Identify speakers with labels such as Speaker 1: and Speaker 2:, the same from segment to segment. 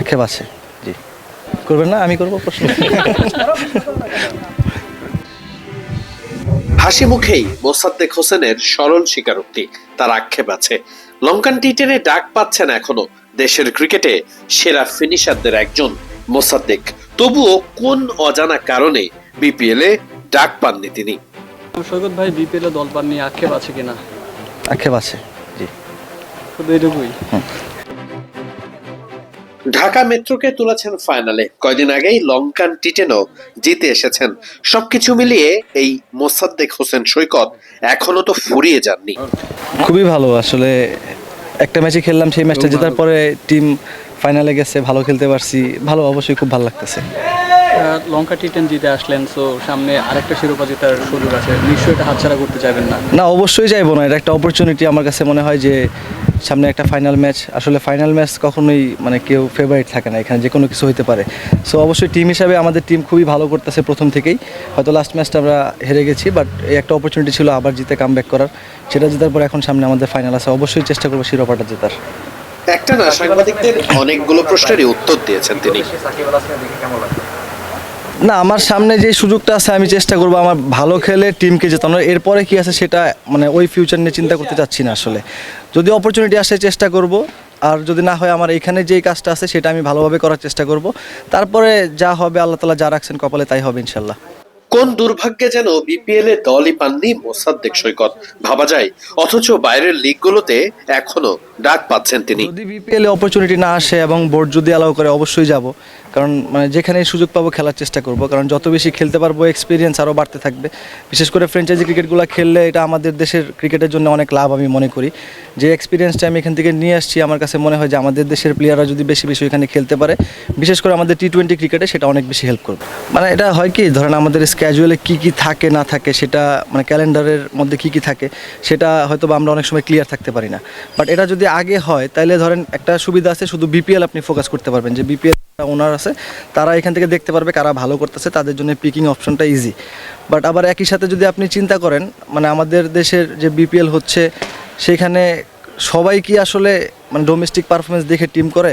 Speaker 1: আক্ষেপ আছে। জি। করবেন না? আমি করব প্রশ্ন।
Speaker 2: হাসি মুখেই মোসাদ্দেক হোসেনের সরল স্বীকারোক্তি তার আক্ষেপ আছে। লঙ্কান টি টেনে ডাক পাচ্ছেন এখনও দেশের ক্রিকেটে সেরা ফিনিশারদের একজন মোসাদ্দেক। তবুও কোন অজানা কারণে বিপিএল এ ডাক পাননি তিনি?
Speaker 3: সৈকত ভাই বিপিএল দল পান নিয়ে আক্ষেপ আছে কিনা?
Speaker 1: আক্ষেপ আছে। জি।
Speaker 3: শুধু এটুকুই
Speaker 2: ঢাকা মেট্রোকে তুলেছেন ফাইনালে। কয়দিন আগেই লঙ্কান টিটেনও জিতে এসেছেন। সবকিছু মিলিয়ে এই মোসাদ্দেক হোসেন সৈকত এখনও তো ফুরিয়ে যাননি।
Speaker 1: খুবই ভালো আসলে একটা ম্যাচে খেললাম সেই ম্যাচটা জেতার পরে টিম ফাইনালে গেছে ভালো খেলতে পারছি ভালো অবশ্যই খুব ভালো লাগতেছে।
Speaker 3: লঙ্কা টি টেন জিতে আসলেন সো সামনে আরেকটা শিরোপা জেতার সুযোগ আছে। নিশ্চয়ই এটা হাতছাড়া করতে চাইবেন না।
Speaker 1: না অবশ্যই যাইবো না। এটা একটা অপরচুনিটি আমার কাছে মনে হয় যে সামনে একটা ফাইনাল ম্যাচ আসলে ফাইনাল ম্যাচ কখনোই মানে কেউ ফেভারিট থাকে না এখানে যে কোনো কিছু হতে পারে। সো অবশ্যই টিম হিসাবে আমাদের টিম খুবই ভালো করতেছে প্রথম থেকেই। হয়তো লাস্ট ম্যাচটা আমরা হেরে গেছি বাট এই একটা অপরচুনিটি ছিল আবার জিতে কাম করার। সেটা জেতার পর এখন সামনে আমাদের ফাইনাল আছে। অবশ্যই চেষ্টা করব শিরোপাটা জেতার।
Speaker 2: একটা না সাংবাদিকদের অনেকগুলো প্রশ্নেরই উত্তর দিয়েছেন তিনি।
Speaker 1: না, আমার সামনে যে সুযোগটা আছে, আমি চেষ্টা করব আমার ভালো খেলে টিমকে জেতানো এরপরে কি আছে সেটা মানে ওই ফিউচার নিয়ে চিন্তা করতে চাচ্ছি না আসলে। যদি অপরচুনিটি আসে, চেষ্টা করব। আর যদি না হয়, আমার এখানে যেই কাজটা আছে, সেটা আমি ভালোভাবে করার চেষ্টা করব। তারপরে যা হবে, আল্লাহ তালা যা রাখছেন কপালে, তাই হবে, ইনশাল্লাহ।
Speaker 2: কোন দুর্ভাগ্যে যেন বিপিএল এ দলই পাননি মোসাদ্দেক সৈকত? ভাবা যায়। অথচ বাইরের লিগগুলোতে এখনও ডাক পাচ্ছেন তিনি।
Speaker 1: যদি বিপিএল এ অপরচুনিটি না আসে এবং বোর্ড যদি অ্যালাউ করে, অবশ্যই যাব। কারণ মানে যেখানে সুযোগ পাবো খেলার চেষ্টা করব। কারণ, যত বেশি খেলতে পারব এক্সপিরিয়েন্স আরও বাড়তে থাকবে। বিশেষ করে ফ্র্যাঞ্চাইজি ক্রিকেটগুলো খেললে এটা আমাদের দেশের ক্রিকেটের জন্য অনেক লাভ আমি মনে করি। যে এক্সপিরিয়েন্সটা আমি এখান থেকে নিয়ে আসছি, আমার কাছে মনে হয় যে আমাদের দেশের প্লেয়াররা যদি বেশি বেশি এখানে খেলতে পারে, বিশেষ করে আমাদের টি টোয়েন্টি ক্রিকেটে সেটা অনেক বেশি হেল্প করবে। মানে এটা হয় কি? ধরেন আমাদের স্ক্যাজুয়ালে কী কী থাকে, না থাকে, সেটা মানে ক্যালেন্ডারের মধ্যে কী কী থাকে, সেটা হয়তো বা আমরা অনেক সময় ক্লিয়ার থাকতে পারি না। বাট এটা যদি আগে হয় তাহলে ধরেন একটা সুবিধা আছে, শুধু বিপিএল আপনি ফোকাস করতে পারবেন। যে বিপিএল ওনার আছে, তারা এখান থেকে দেখতে পারবে কারা ভালো করতেছে, তাদের জন্য পিকিং অপশনটা ইজি বাট আবার একই সাথে যদি আপনি চিন্তা করেন মানে আমাদের দেশের যে বিপিএল হচ্ছে, সেখানে সবাই কি আসলে মানে ডোমেস্টিক পারফরমেন্স দেখে টিম করে?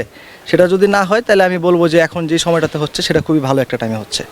Speaker 1: সেটা যদি না হয় তাহলে আমি বলব যে এখন যে সময়টাতে হচ্ছে, সেটা খুবই ভালো একটা টাইমে হচ্ছে।